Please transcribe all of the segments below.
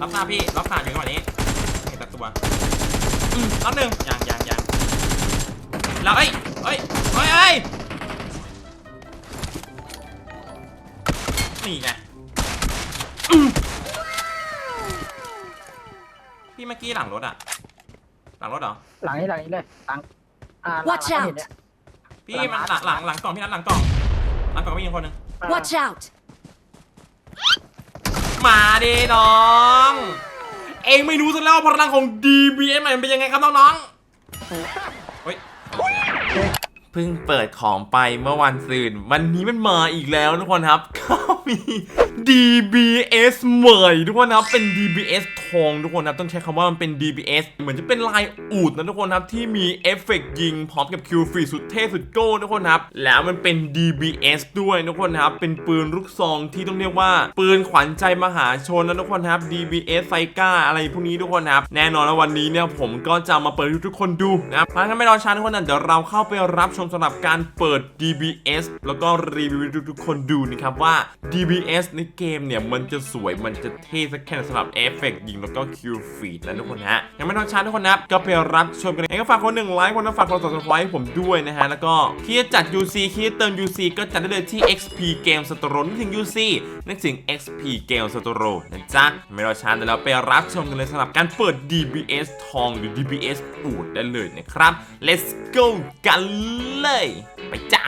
รับทราบพี่รับทราบอยู่จังหวะนี้เห็นแต่ตัวอืมรับหนึ่งยังยังยังแล้วเอ้ยเอ้ยเอ้ยเอ้ยนี่ไงอืมพี่เมื่อกี้หลังรถอะหลังรถเหรอ หลังนี้หลังนี้เลยหลังอ่าหลัง Watch หลัง out เห็นเนี่ยพี่มันหลังหลังหลังกล่องพี่นัทหลังกล่องหลังกล่องก็มีอีกคนหนึงอ่า Watch out! มาดิน้อง เองไม่รู้ซะแล้วพลังของ DBS มันเป็นยังไงครับน้องๆเฮ้ย เพิ่งเปิดของไปเมื่อวันซืนวันนี้มันมาอีกแล้วทุกคนครับก็มี DBS ใหม่ทุกคนครับเป็น DBS ทองทุกคนครับต้องใช้คำว่ามันเป็น DBS เหมือนจะเป็นลายอูดนะทุกคนครับที่มีเอฟเฟกต์ยิงพร้อมกับคิวฟรีสุดเท่สุดโก้ทุกคนครับแล้วมันเป็น DBS ด้วยทุกคนครับเป็นปืนลูกซองที่ต้องเรียกว่า ปืนขวัญใจมหาชนนะทุกคนครับ DBS ไซก้าอะไรพวกนี้ทุกคนครับแน่นอนแล้ววันนี้เนี่ยผมก็จะมาเปิดให้ทุกคนดูนะครับเพราะฉะนั้นไม่รอช้าทุกคนนะเดี๋ยวเราเข้าไปรับชมสำหรับการเปิด DBS แล้วก็รีวิวให้ทุกๆคนดูนะครับว่า DBS ในเกมเนี่ย มันจะสวยมันจะเท่สักแค่ไหนสำหรับเอฟเฟกต์ยิงแล้วก็คิวฟีดนะทุกคนฮะ ยังไม่ต้องช้าทุกคนนะก็ไปรับชมกันเลยงั้นก็ฝากคนหนึ่งไลค์คนละฝากคนสองสไครต์ผมด้วยนะฮะ แล้วก็ที่จะจัด UC ที่จะเติม UC ก็จัดได้เลยที่ XP Game Store นึกถึง UC นึกถึง XP Game Store นะจ๊ะไม่รอช้าเดี๋ยวเราไปรับชมกันเลยสำหรับการเปิด DBS ทองหรือ DBS ปูดได้เลยนะครับ let's go กันเลย ไปจ้ะ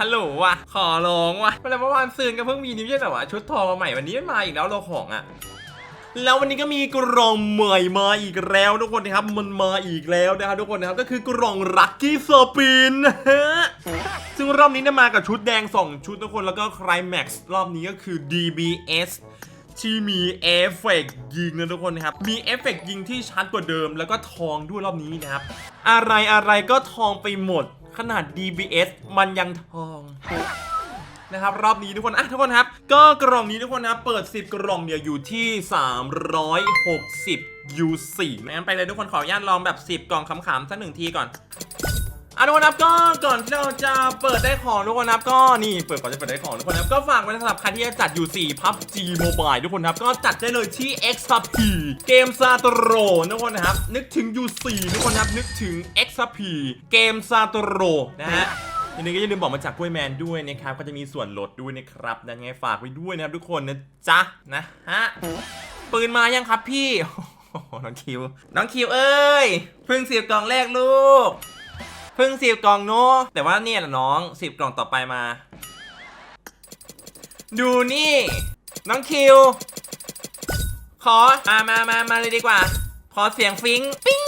ฮัลโหลว่ะขอร้องว่ะเมื่อวานซืนก็เพิ่งมีนิวใช่แต่ว่าชุดทองมาใหม่วันนี้มาอีกแล้วเราของอะแล้ววันนี้ก็มีกล่องใหม่มาอีกแล้วทุกคนนะครับ มันมาอีกแล้วนะครับทุกคนนะครับก็คือกล่องลัคกี้สปินนะฮะซึ่งรอบนี้เนี่ยมากับชุดแดง 2 ชุดทุกคนแล้วก็คลายแม็กซ์รอบนี้ก็คือ DBS ที่มีเอฟเฟกต์ยิงนะทุกคนนะครับ มีเอฟเฟกต์ยิงที่ชัดกว่าเดิม แล้วก็ทองด้วยรอบนี้นะครับ อะไรอะไรก็ทองไปหมด ขนาด DBS มันยังทองนะครับรอบนี้ทุกคนอะทุกคนครับ ก็กล่องนี้ทุกคนนะครับเปิด 10 กล่องเนี่ยอยู่ที่ 360 U4 งั้นไปเลยทุกคนขออนุญาตลองแบบ 10 กล่องขำๆสักหนึ่งทีก่อน อะทุกคนครับก็ก่อนที่เราจะเปิดได้ของทุกคนครับก็นี่เปิดก่อนจะเปิดได้ของทุกคนครับก็ฝากไว้สำหรับใครที่จะจัด U4 PUBG Mobile ทุกคนครับก็จัดได้เลยที่ XP เกมซาโตโรทุกคนนะครับนึกถึง U4 ทุกคนครับนึกถึง XP เกมซาโตโรนะฮะทีนี้ก็อย่าลืมบอกมาจากกล้วยแมนด้วยนะครับก็จะมีส่วนลดด้วยนะครับดังไงฝากไว้ด้วยนะครับทุกคนนะจ๊ะนะฮะปืนมายังครับพี่น้องคิว น้องคิวเอ้ยเพิ่งเสิบกล่องแรกลูก เพิ่งสิบกล่องโน้แต่ว่าเนี่ยแหละน้องสิบกล่องต่อไปมา ดูนี่ น้องคิว ขอมามามามาเลยดีกว่า ขอเสียงฟิงปิ้ง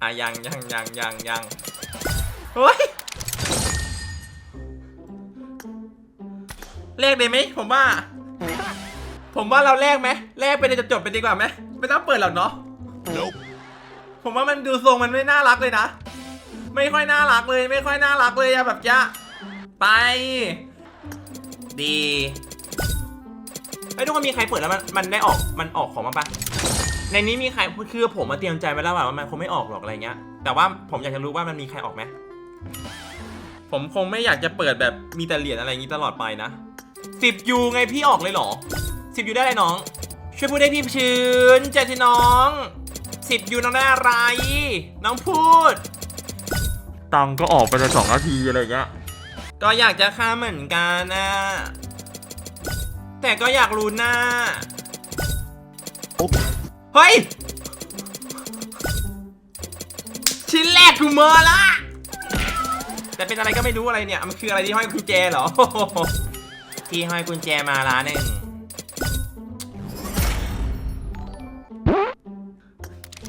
อะยังยังยังยังยังเฮ้ยแลกเลยไหมผมว่า ผมว่าเราแลกไหมแลกไปเลยจะจบไปดีกว่าไหมไม่ต้องเปิดหรอกเนาะผมว่ามันดูทรงมันไม่น่ารักเลยนะ ไม่ค่อยน่ารักเลย ไม่ค่อยน่ารักเลยอะแบบจะไป ดีไอ้ยทุกคนมีใครเปิดแล้วมันมันได้ออกมันออกของมาปะในนี้มีใครคือผมมาเตรียมใจไว้แล้วว่ามันคงไม่ออกหรอกอะไรเงี้ย แต่ว่าผมอยากจะรู้ว่ามันมีใครออกไหมผมคงไม่อยากจะเปิดแบบมีแต่เหรียญอะไรอย่างนี้ตลอดไปนะสิบยูไงพี่ออกเลยเหรอสิบยูได้อะไรน้อง ช่วยพูดได้พี่ชื้นเจที่น้องสิบยูน้องได้อะไร น้องพูด ตังก็ออกไปในสองนาทีอะไรเงี้ย ก็อยากจะฆ่าเหมือนกันนะแต่ก็อยากรู้หน้า เฮ้ย ชิ้นแรกกูเมอละ แต่เป็นอะไรก็ไม่รู้อะไรเนี่ย มันคืออะไรที่ห้อยกุญแจเหรอ ที่ห้อยกุญแจมาล้านหนึ่ง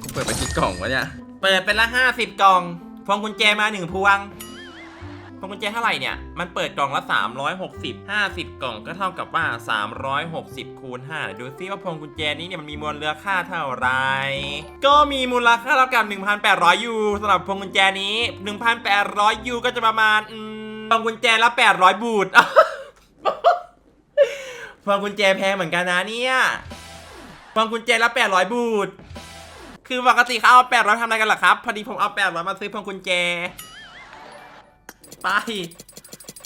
กูเปิดไปกี่กล่องวะเนี่ย เปิดเป็นละห้าสิบกล่อง พวงกุญแจมาหนึ่งพวง พวงกุญแจเท่าไหร่เนี่ย มันเปิดกล่องละ 360 50 กล่องก็เท่ากับว่า 360คูณ5ดูซิว่าพวงกุญแจนี้เนี่ยมันมีมูลค่าเท่าไหร่ก็มีมูลค่าเท่ากับ 1,800 ยูสำหรับพวงกุญแจนี้ 1,800 ยูก็จะประมาณพวงกุญแจละ 800 บูทพวงกุญแจแพงเหมือนกันนะเนี่ยพวงกุญแจละ 800 บูท คือปกติเขาเอา800ทำอะไรกันล่ะครับ พอดีผมเอา800มาซื้อพวงกุญแจ ไป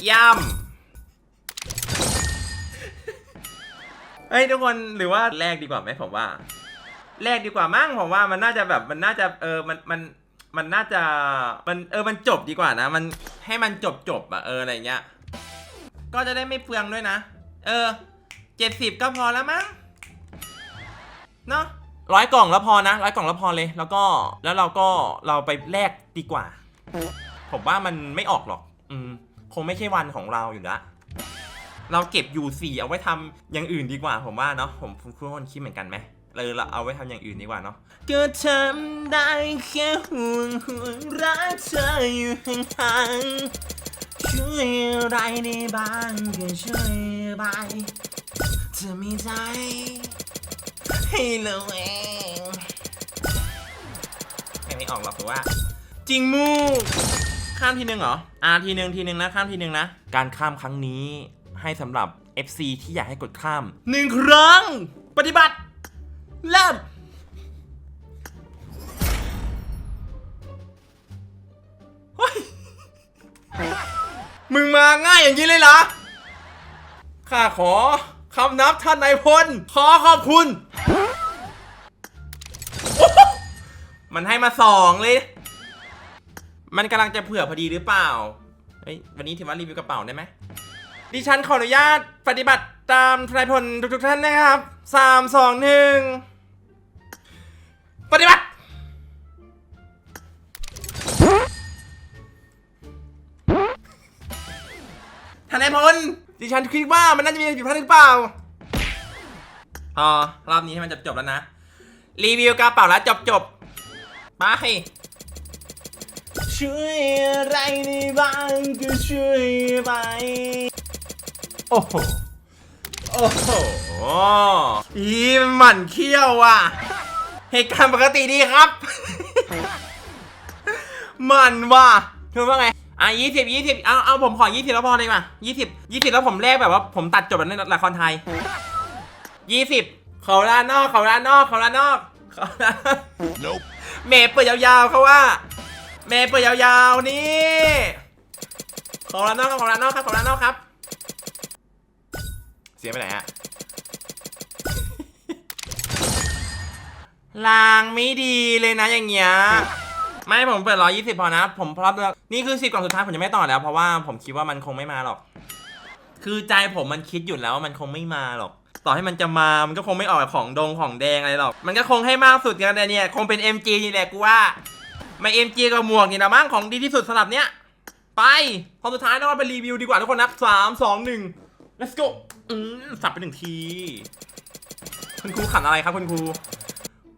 ย่ำเฮ้ยทุกคนหรือว่าแลกดีกว่าไหมผมว่าแลกดีกว่ามั้งผมว่ามันน่าจะแบบมันน่าจะเออมันมันมันน่าจะมันเออมันจบดีกว่านะ มันให้มันจบจบอะเอออะไรเงี้ย ก็จะได้ไม่เปลืองด้วยนะ เออเจ็ดสิบก็พอแล้วมั้งเนาะ ร้อยกล่องแล้วพอนะร้อยกล่องแล้วพอเลย แล้วก็แล้วเราก็เราไปแลกดีกว่า ผมว่ามันไม่ออกหรอก อืม คงไม่ใช่วันของเราอยู่ละเราเก็บอยู่สี่เอาไว้ทำอย่างอื่นดีกว่า ผมว่าเนาะผมคุณคนคิดเหมือนกันไหมเลยเราเอาไว้ทำอย่างอื่นดีกว่าเนาะก็ทำได้แค่ห่วงห่วงรักเธออยู่ห่างๆช่วยอะไรได้บ้างก็ช่วยไปเธอมีใจ ให้เราเองยังไม่ออกหรอกหรือว่า จริงมูกข้ามทีหนึ่งเหรอ อ่าทีหนึ่งทีหนึ่งนะข้ามทีหนึ่งนะ การข้ามครั้งนี้ให้สำหรับ FC ที่อยากให้กดข้ามหนึ่งครั้ง ปฏิบัติ เริ่มเฮ้ยมึงมาง่ายอย่างนี้เลยเหรอ ข้าขอคำนับท่านนายพล ขอขอบคุณ มันให้มาสองเลย มันกำลังจะเผื่อพอดีหรือเปล่า เฮ้ย วันนี้ถือว่ารีวิวกระเป๋าได้ไหม ดิฉันขออนุญาตปฏิบัติตามทนายพลทุกๆท่านนะครับสามสองหนึ่งปฏิบัติ ทนายพล ดิฉันคิดว่ามันน่าจะมีผิดพลาดหรือเปล่าพอรอบนี้ให้มันจบจบแล้วนะ รีวิวกระเป๋าแล้วจบจบ ไป ช่วยอะไรได้บ้างก็ช่วยไป โอ้โห โอ้โหอีมันหมั่นเขี้ยวว่ะ เหตุการณ์ปกติดีครับ มันว่ะคือว่าไง อะยี่สิบยี่สิบเอาเอาผมขอยี่สิบแล้วพอเลยว่ะยี่สิบยี่สิบแล้วผมแลกแบบว่าผมตัดจบแบบในละครไทยยี่สิบเขาด้านนอกเขาด้านนอกเขาด้านนอก เขาเมย์เปิดยาวๆเขาว่า เมย์เปิดยาวๆนี่ของร้านนอกครับของร้านนอกครับของร้านนอกครับ เสียไปไหนอะลางไม่ดีเลยนะอย่างเงี้ยไม่ผมเปิดร้อยยี่สิบพอนะ ผมพร้อมแล้วนี่คือสิบกล่องสุดท้ายผมจะไม่ต่อแล้ว เพราะว่าผมคิดว่ามันคงไม่มาหรอก คือใจผมมันคิดอยู่แล้วว่ามันคงไม่มาหรอก ต่อให้มันจะมา มันก็คงไม่ออกของดงของแดงอะไรหรอก มันก็คงให้มากสุดกันแต่เนี่ย คงเป็น MG นี่แหละกูว่า ไม่ MG กับหมวกนี่นะมั้งของดีที่สุดสำหรับเนี้ย ไปพอสุดท้ายเราไปรีวิวดีกว่าทุกคนนับสามสองหนึ่ง let's go อืมสับไปหนึ่งที คุณครูขันอะไรครับคุณครู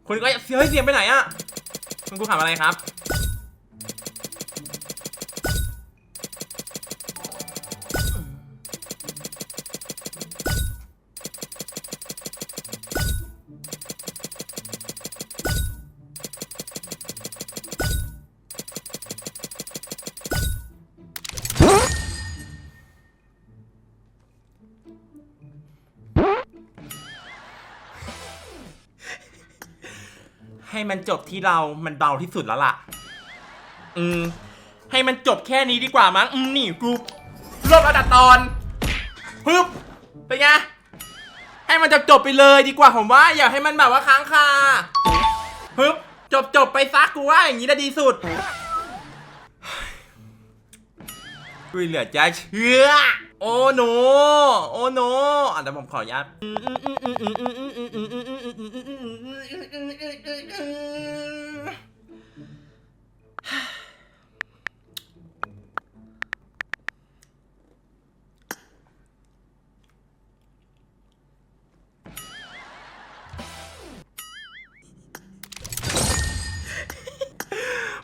คุณก็เฮ้ยเสียงไปไหนอะคุณครูขันอะไรครับ ให้มันจบที่เรา มันเบาที่สุดแล้วล่ะ อืม ให้มันจบแค่นี้ดีกว่ามั้ง อืม นี่กูรวบระดับตอนฮึบเป็นไง ให้มันจบจบไปเลยดีกว่าผมว่า อย่าให้มันแบบว่าค้างคาฮึบจบจบไปซักกูว่าอย่างนี้น่ะดีสุดกูเหลือจะเชื่อ โอ้โน โอ้โนอะแต่ผมขออนุญาต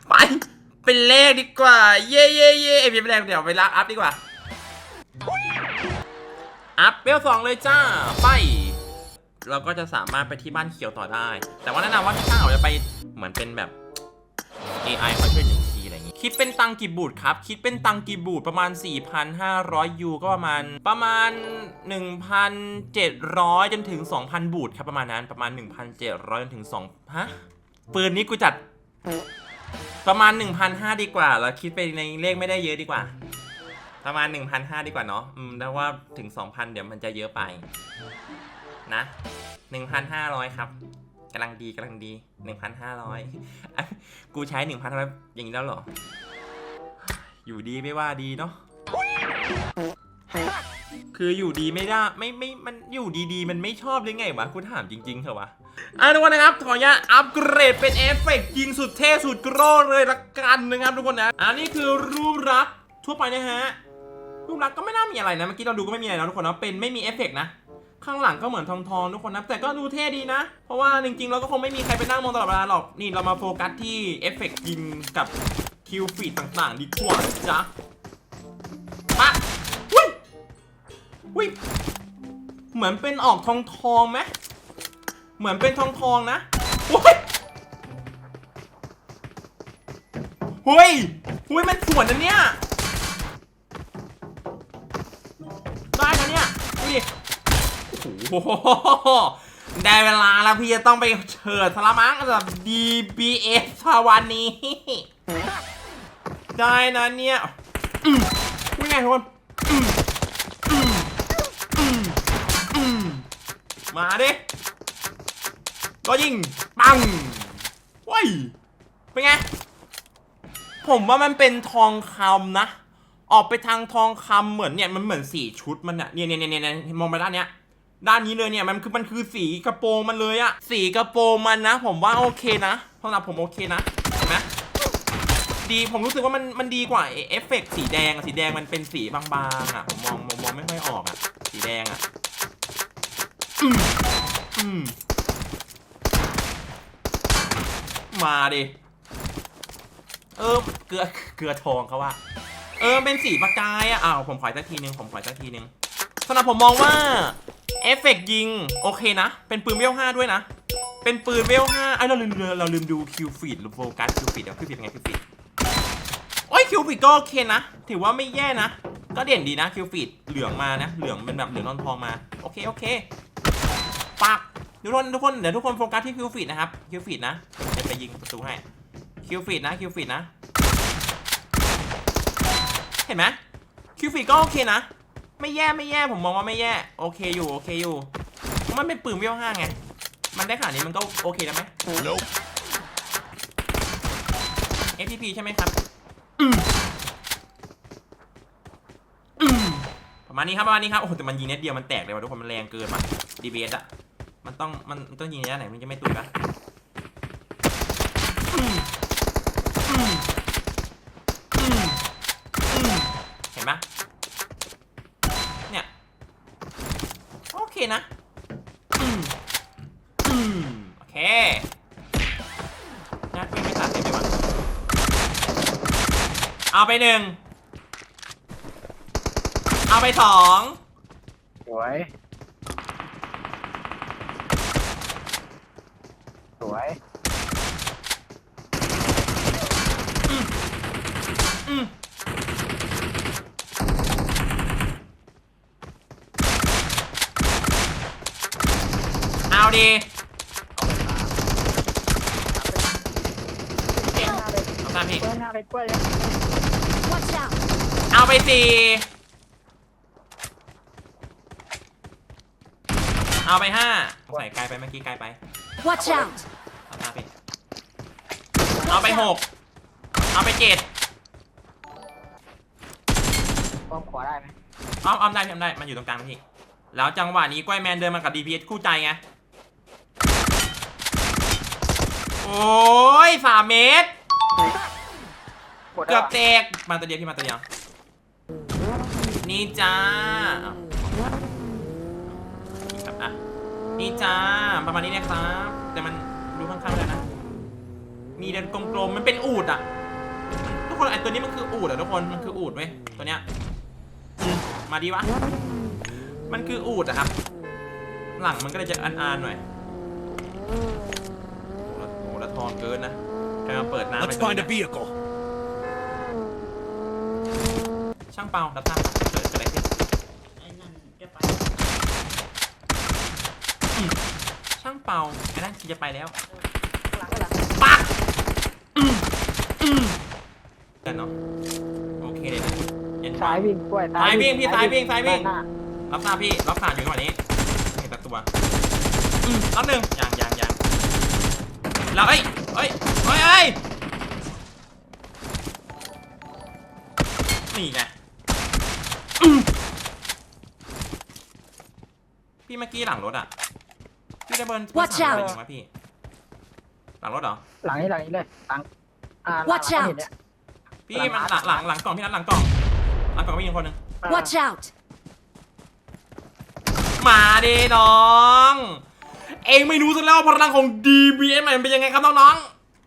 ไป เป็นเลขดีกว่า เย่เย่เย่เอ็มเป็นแรงเดี๋ยวไปลากอัพดีกว่า อัพเวลสองเลยจ้า ไป เราก็จะสามารถไปที่บ้านเขียวต่อได้ แต่ว่าแนะนำว่าถ้างเราจะไปเหมือนเป็นแบบ AI คอยช่วยหนึ่งทีอะไรอย่างงี้ คิดเป็นตังกี่บูทครับ คิดเป็นตังกี่บูทประมาณ 4,500 ยูก็ประมาณประมาณ 1,700 จนถึง 2,000 บูทครับประมาณนั้นประมาณ 1,700 จนถึง2ฮะปืนนี้กูจัด ประมาณ 1,500 ดีกว่า เราคิดไปในเลขไม่ได้เยอะดีกว่า ประมาณ 1,500 ดีกว่าเนาะอืมแต่ว่าถึง 2,000 เดี๋ยวมันจะเยอะไป นะหนึ่งพันห้าร้อยครับกำลังดีกำลังดีหนึ่งพันห้าร้อยกูใช้หนึ่งพันห้าร้อยอย่างนี้แล้วเหรอ อยู่ดีไม่ว่าดีเนาะคืออยู่ดีไม่ได้ไม่ไม่มันอยู่ดีๆ มันไม่ชอบได้ไงวะกูถามจริงๆเถอะวะอะทุกคนนะครับ ขออนุญาตอัปเกรดเป็นเอฟเฟกต์ยิงสุดเท่สุดโกรธเลยละกันนะครับทุกคนนะอันนี้คือรูปรักทั่วไปนะฮะ รูปรักษณ์ก็ไม่น่ามีอะไรนะ เมื่อกี้เราดูก็ไม่มีอะไรนะทุกคนนะเป็นไม่มีเอฟเฟกต์นะ ข้างหลังก็เหมือนทองทองทุกคนนะ แต่ก็ดูเท่ดีนะ เพราะว่าจริงๆเราก็คงไม่มีใครไปนั่งมองตลอดเวลาหรอก นี่เรามาโฟกัสที่เอฟเฟกต์ยิงกับคิวฟีดต่างๆ ดีกว่าจ้ะปะอุ้ยอุ้ยเหมือนเป็นออกทองทองไหมเหมือนเป็นทองทองนะโอ้ยเฮ้ยเฮ้ยมันสวนนะเนี่ย ได้นะเนี่ยดูดิ โอ้ได้เวลาแล้วพี่จะต้องไปเฉิดสละมั้งกับ DBS ทวันนี้ ได้นะเนี่ยวิ่งไงทุกคนมาดิก็ยิง ปังว้ยเป็นไง ผมว่ามันเป็นทองคำนะ ออกไปทางทองคำเหมือนเนี่ย มันเหมือนสี่ชุดมันอะเนี่ยเนี่ยเนี่ยเนี่ยมองไปด้านเนี้ย ด้านนี้เลยเนี่ยมันคือมันคือสีกระโปรงมันเลยอะสีกระโปรงมันนะ ผมว่าโอเคนะสำหรับผมโอเคนะเห็นไหมดีผมรู้สึกว่ามันมันดีกว่าเอฟเฟกต์สีแดงอะสีแดงมันเป็นสีบางๆอะผมมองมองมองไม่ค่อยออกอะสีแดงอะอืมอืมมาดิเออเกลือเกลือทองเขาว่า เออเป็นสีประกายอะอ้าวผมขออีกสักทีนึงผมขออีกสักทีนึงสำหรับผมมองว่า อฟเฟกต์ยิง โอเคนะ เป็นปืนเวลห้าด้วยนะ เป็นปืนเวลห้าไอ้เราลืมเราลืมดูคิวฟีดโฟกัสคิวฟีดเดี๋ยวคิวฟีดเป็นไงคิวฟีดโอ้ยคิวฟีดก็โอเคนะ ถือว่าไม่แย่นะ ก็เด่นดีนะคิวฟีดเหลืองมานะ เหลืองเป็นแบบเหลืองนอนทองมา โอเคโอเคปักทุกคนทุกคนเดี๋ยวทุกคนโฟกัสที่คิวฟีดนะครับคิวฟีดนะเดี๋ยวไปยิงประตูให้คิวฟีดนะคิวฟีดนะ เห็นไหมคิวฟีดก็โอเคนะ ไม่แย่ไม่แย่ผมมองว่าไม่แย่ โอเคอยู่โอเคอยู่เพราะมันเป็นปืนเวลห้าไง มันได้ขนาดนี้มันก็โอเคแล้วไหม Nope. FPP ใช่ไหมครับอืมอืมประมาณนี้ครับประมาณนี้ครับโอ้โหแต่มันยิงเน็ตเดียวมันแตกเลยว่ะทุกคนมันแรงเกินว่ะ DBS อะมันต้องมันมันต้องยิงระยะไหนมันจะไม่ตุยปะอืมอืมอืมอืมเห็นปะเนี่ย โอเค นะอืมอืมโอเคนะไม่ไม่ตัดเลยดีกว่าเอาไปหนึ่งเอาไปสองสวย สวย อืม เอาดีเก่งมากเลยเอาตามพี่เปิ้ลหน้าเลยเปิ้ล Watch out! เอาไปสี่เอาไปห้าใส่ไกลไปเมื่อกี้ไกลไป Watch out! เอาตามพี่เอาไปหกเอาไปเจ็ดป้อมขวาได้ไหมเอาเอาได้พี่เอาได้มันอยู่ตรงกลางพี่แล้วจังหวะนี้กล้วยแมนเดินมากับ DPS คู่ใจไง โอ้ยสามเมตรกดเกือบแตกมาตัวเดียวพี่มาตัวเดียว นี่จ้าอะนี่ครับอะนี่จ้าประมาณนี้นะครับ แต่มันดูข้างๆแล้วนะ มีเดินกลมๆมันเป็นอูดอะ ทุกคนไอตัวนี้มันคืออูดอะทุกคนมันคืออูดเว้ยตัวเนี้ยอืมมาดีวะ มันคืออูดอะครับ หลังมันก็เลยจะอันๆหน่อยโอ้โห โหละทองเกินนะใครมาเปิดน้ำ Let's ไปตรง find นี้ a นะ vehicle. ช่างเปารับทราบครับเกิดอะไรขึ้นอืมช่างเปาไอ้นั่นคือจะไปแล้วหลังก็หลังปักอืมอืมกันเนาะโอเคเลยนะยันซ้ายวิ่งกล้วยซ้ายวิ่งพี่ซ้ายวิ่งซ้ายวิ่ง ด้นหน้ารับทราบพี่ รับขาดอยู่จังหวะนี้เห็นตัดตัว อืมนัดหนึ่งยังยังยัง แล้วเอ้ยเอ้ยเอ้ยเอ้ยนี่ไงอืมพี่เมื่อกี้หลังรถอะ พี่ได้เบิร์น Watch พี่สั่ง out อะไรมาพี่ หลังรถเหรอ หลังนี้หลังนี้เลยหลังอ่าหลัง Watch หลัง out เห็นเนี่ย พี่หลังมันร้านหลังหลังหลังกล่องพี่นัดหลังกล่องหลังกล่องมีอีกคนหนึง Watch out! มาดิน้อง เองไม่รู้ซะแล้วว่าพลังของ DBS มันเป็นยังไงครับน้อง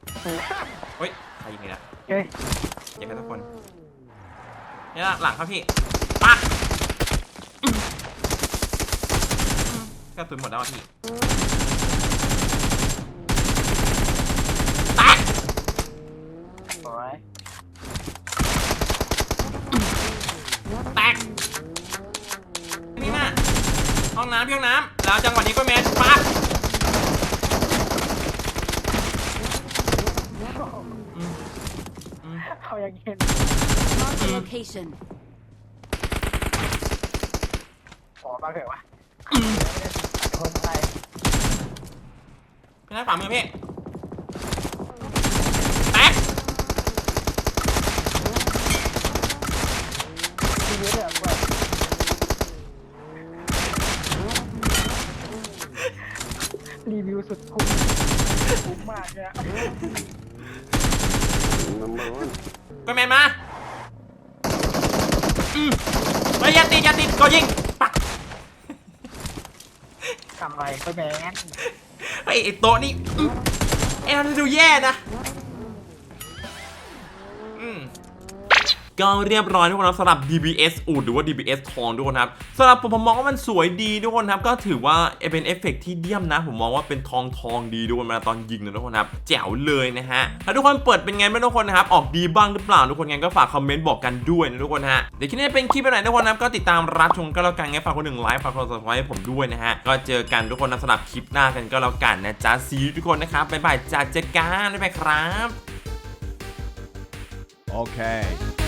ๆ เฮ้ย ใครยิงเนี่ยเฮ้ยอย่ากันทุกคนเนี่ยหลังครับพี่ปักอืมอืมกระสุนหมดแล้วอะพี่แตกสวยแตกนี่น่ะห้องน้ำพี่ห้องน้ำแล้วจังหวะนี้ก็แมนปักอืมอืม เขายังเห็น Mark the location. ขอมาเถอะวะอืมคนไทยพี่นัทฝ่ามือพี่แตกทีนี้เนี่ยเว้ยรีวิวสุดคุ้มคุ้มมากเนี่ย ก็แมนมาอืมเฮ้ยอย่าติดอย่าติดก็ยิงปักทำอะไรก็แมนไอ้ไอ้โต๊ะนี่อืมไอ้นั่นดูแย่นะ ก็เรียบร้อยทุกคนครับสำหรับ DBS อูดหรือว่า DBS ทองทุกคนครับสำหรับผมผมมองว่ามันสวยดีทุกคนครับก็ถือว่าเป็นเอฟเฟกต์ที่เยี่ยมนะ ผมมองว่าเป็นทองทองดีทุกคนเวลาตอนยิงนะทุกคนครับแจ๋วเลยนะฮะแล้วทุกคนเปิดเป็นไงบ้างทุกคนนะครับออกดีบ้างหรือเปล่าทุกคนงั้นก็ฝากคอมเมนต์บอกกันด้วยนะทุกคนฮะเดี๋ยวคลิปนี้เป็นคลิปไปไหนทุกคนครับก็ติดตามรับชมก็แล้วกันงั้นฝากคนหนึ่งไลค์ฝากคนสมัครให้ผมด้วยนะฮะก็เจอกันทุกคนนะสำหรับคลิปหน้ากันก็แล้วกันนะจ๊ะซีทุกคนนะครับบ๊ายบายจ้าเจอกันบ๊ายบายครับ Okay.